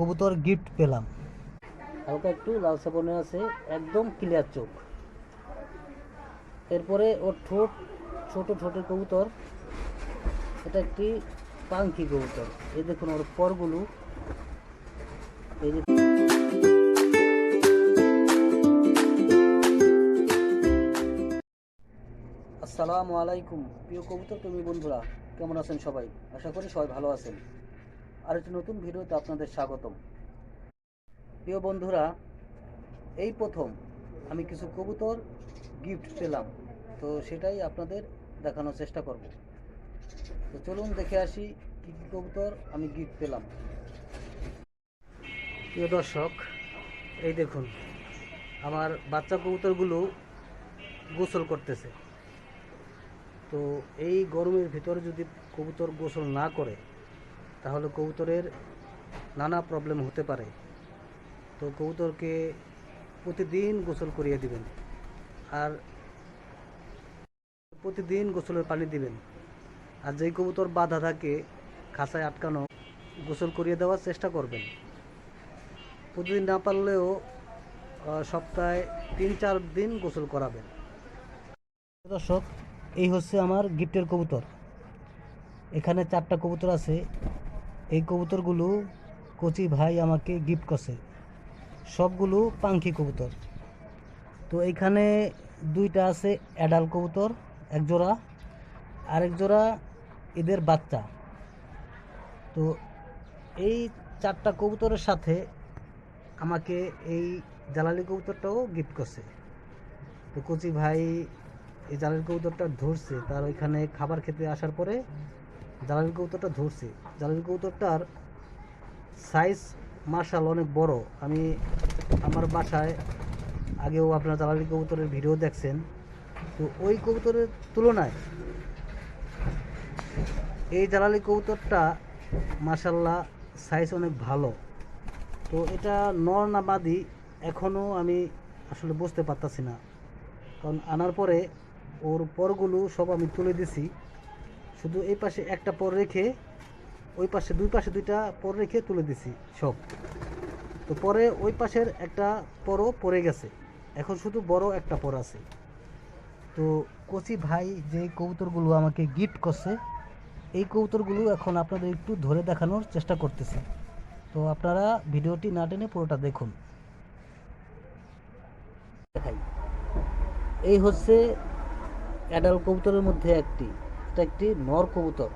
কবুতর গিফট পেলাম। হালকা একটু লালচে বনে আছে, একদম ক্লিয়ার চোখ। এরপরে ওর ঠোঁট, ছোট ছোট কবুতর। এটা একটি পাঙ্কি কবুতর। এই দেখুন ওর পরগুলো। এই যে আসসালামু আলাইকুম। প্রিয় কবুতর প্রেমী বন্ধুরা, কেমন আছেন সবাই? আশা করি সবাই ভালো আছেন। আর একটি নতুন ভিডিওতে আপনাদের স্বাগতম। প্রিয় বন্ধুরা, এই প্রথম আমি কিছু কবুতর গিফট পেলাম, তো সেটাই আপনাদের দেখানোর চেষ্টা করব। তো চলুন দেখে আসি কী কী কবুতর আমি গিফট পেলাম। প্রিয় দর্শক, এই দেখুন, আমার বাচ্চা কবুতরগুলো গোসল করতেছে। তো এই গরমের ভিতরে যদি কবুতর গোসল না করে তাহলে কবুতরের নানা প্রবলেম হতে পারে। তো কবুতরকে প্রতিদিন গোসল করিয়ে দিবেন। আর প্রতিদিন গোসলের পানি দিবেন। আর যেই কবুতর বাধা থাকে, খাঁচায় আটকানো, গোসল করিয়ে দেওয়ার চেষ্টা করবেন। প্রতিদিন না পারলেও সপ্তাহে তিন চার দিন গোসল করাবেন। দর্শক, এই হচ্ছে আমার গিফটের কবুতর। এখানে চারটা কবুতর আছে। এই কবুতরগুলো কচি ভাই আমাকে গিফট করছে। সবগুলো পাঙ্খি কবুতর। তো এইখানে দুইটা আছে অ্যাডাল কবুতর, এক জোড়া, আরেক জোড়া এদের বাচ্চা। তো এই চারটা কবুতরের সাথে আমাকে এই জালালি কবুতরটাও গিফট করছে। তো কচি ভাই এই জালালি কবুতরটা ধরছে, তার ওইখানে খাবার খেতে আসার পরে জালালি কবুতরটা ধরছি। জালালি কবুতরটার সাইজ মার্শাল অনেক বড়। আমি আমার বাসায় আগেও আপনার জালালি কবুতরের ভিডিও দেখছেন। তো ওই কবুতরের তুলনায় এই জালালি কবুতরটা মার্শাল্লাহ সাইজ অনেক ভালো। তো এটা নর না বাদি এখনও আমি আসলে বুঝতে পারতাছি না। কারণ আনার পরে ওর পরগুলো সব আমি তুলে দিছি। শুধু এই পাশে একটা পর রেখে, ওই পাশে দুই পাশে দুইটা পর রেখে তুলে দিছি সব। তো পরে ওই পাশের একটা পরও পড়ে গেছে। এখন শুধু বড় একটা পর আছে। তো কচি ভাই যে কবুতরগুলো আমাকে গিফট করছে, এই কবুতরগুলো এখন আপনাদের একটু ধরে দেখানোর চেষ্টা করতেছি। তো আপনারা ভিডিওটি না টেনে পুরোটা দেখুন। এই হচ্ছে অ্যাডাল কবুতরের মধ্যে একটি। একটি নর কবুতর।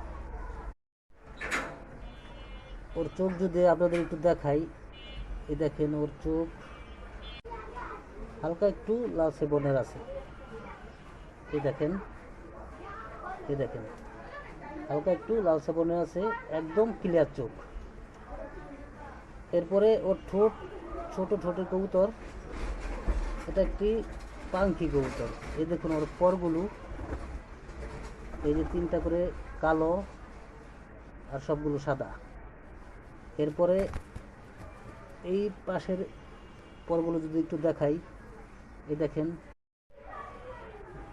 ওর চোখ যদি আপনাদের একটু দেখাই, এই দেখেন ওর চোখ হালকা একটু লালচে বনের আছে। এই দেখেন এই দেখেন, হালকা একটু লালচে বনে আছে, একদম ক্লিয়ার চোখ। এরপরে ওর ঠোঁট, ছোট ছোট কবুতর, এটা একটি পাঙ্কি কবুতর। এই দেখুন ওর পরগুলো এই যে তিনটা করে কালো আর সবগুলো সাদা। এরপরে এই পাশের পরগুলো যদি একটু দেখাই, এই দেখেন।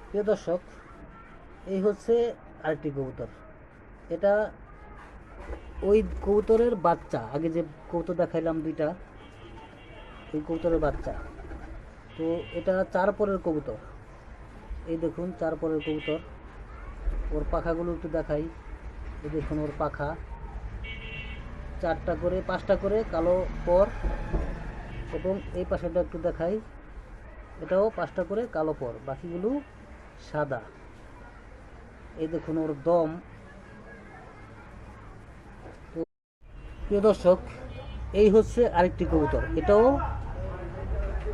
প্রিয় দর্শক, এই হচ্ছে আরেকটি কবুতর। এটা ওই কবুতরের বাচ্চা। আগে যে কবুতর দেখাইলাম দুইটা ওই কবুতরের বাচ্চা। তো এটা চার পরের কবুতর। এই দেখুন, চার পরের কবুতর। ওর পাখাগুলো একটু দেখাই। এই দেখুন ওর পাখা। চারটা করে, পাঁচটা করে, কালো পর এবং এই পাশেটা একটু দেখাই। এটাও পাঁচটা করে, কালো পর। বাকিগুলো সাদা। এই দেখুন ওর দম। প্রিয় দর্শক, এই হচ্ছে আরেকটি কবুতর। এটাও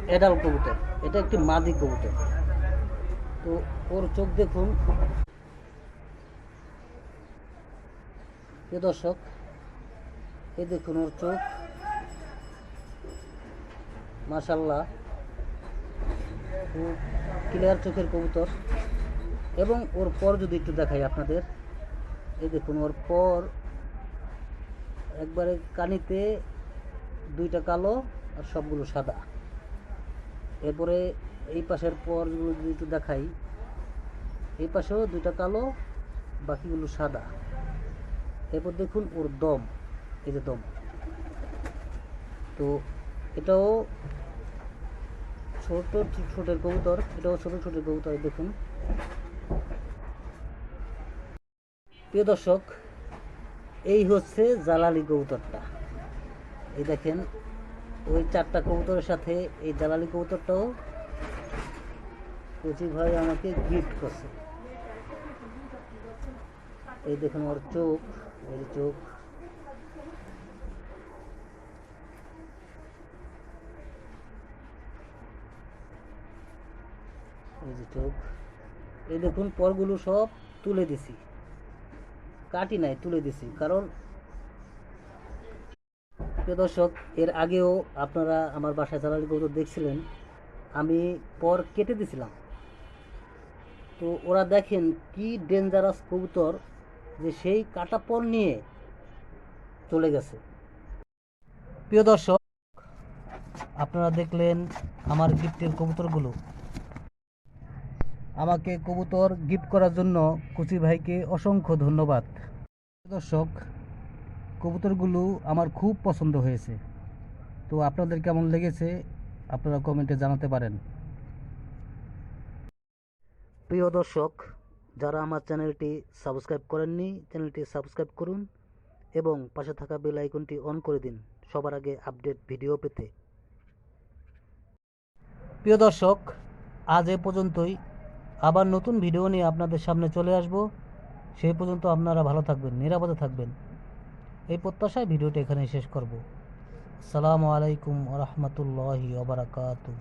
অ্যাডাল কবুতর। এটা একটি মাদি কবুতর। তো ওর চোখ দেখুন। প্রিয় দর্শক এই দেখুন ওর চোখ। মাশাল্লাহ খুব ক্লিয়ার চোখের কবুতর। এবং ওর পর যদি একটু দেখাই আপনাদের এই দেখুন ওর পর একবারে কানিতে দুইটা কালো আর সবগুলো সাদা। এরপরে এই পাশের পরগুলো যদি একটু দেখাই, এই পাশেও দুইটা কালো, বাকিগুলো সাদা। এরপর দেখুন ওর দম, এই যে দম। তো এটাও ছোট ছোটের কবুতর, এটাও ছোট ছোটের কবুতর দেখুন। প্রিয় দর্শক, এই হচ্ছে জালালি কবুতরটা। এই দেখেন, ওই চারটা কবুতরের সাথে এই জালালি কবুতরটাও কচি ভাই আমাকে গিফট করছে। এই দেখুন ওর চোখ। চোখ এই এই দেখুন, পরগুলো সব তুলে দিছি। কাটি নাই, তুলে দিছি। কারণ প্রিয় দর্শক, এর আগেও আপনারা আমার বাসায় জ্বালানি কবুতর দেখছিলেন। আমি পর কেটে দিছিলাম। তো ওরা দেখেন কি ডেঞ্জারাস কবুতর। যে সেই কাটা পর নিয়ে চলে গেছে। প্রিয় দর্শক, আপনারা দেখলেন আমার গিফটের কবুতরগুলো। আমাকে কবুতর গিফট করার জন্য কুচি ভাইকে অসংখ্য ধন্যবাদ। দর্শক, কবুতরগুলো আমার খুব পছন্দ হয়েছে। তো আপনাদের কেমন লেগেছে আপনারা কমেন্টে জানাতে পারেন। প্রিয় দর্শক যারা আমার চ্যানেলটি সাবস্ক্রাইব করেননি, চ্যানেলটি সাবস্ক্রাইব করুন এবং পাশে থাকা বেল আইকনটি অন করে দিন সবার আগে আপডেট ভিডিও পেতে। প্রিয় দর্শক, আজ এ পর্যন্তই। আবার নতুন ভিডিও নিয়ে আপনাদের সামনে চলে আসব। সেই পর্যন্ত আপনারা ভালো থাকবেন, নিরাপদে থাকবেন। এই প্রত্যাশায় ভিডিওটি এখানে শেষ করব। সালামু আলাইকুম রহমতুল্লাহি ওবরাকাতু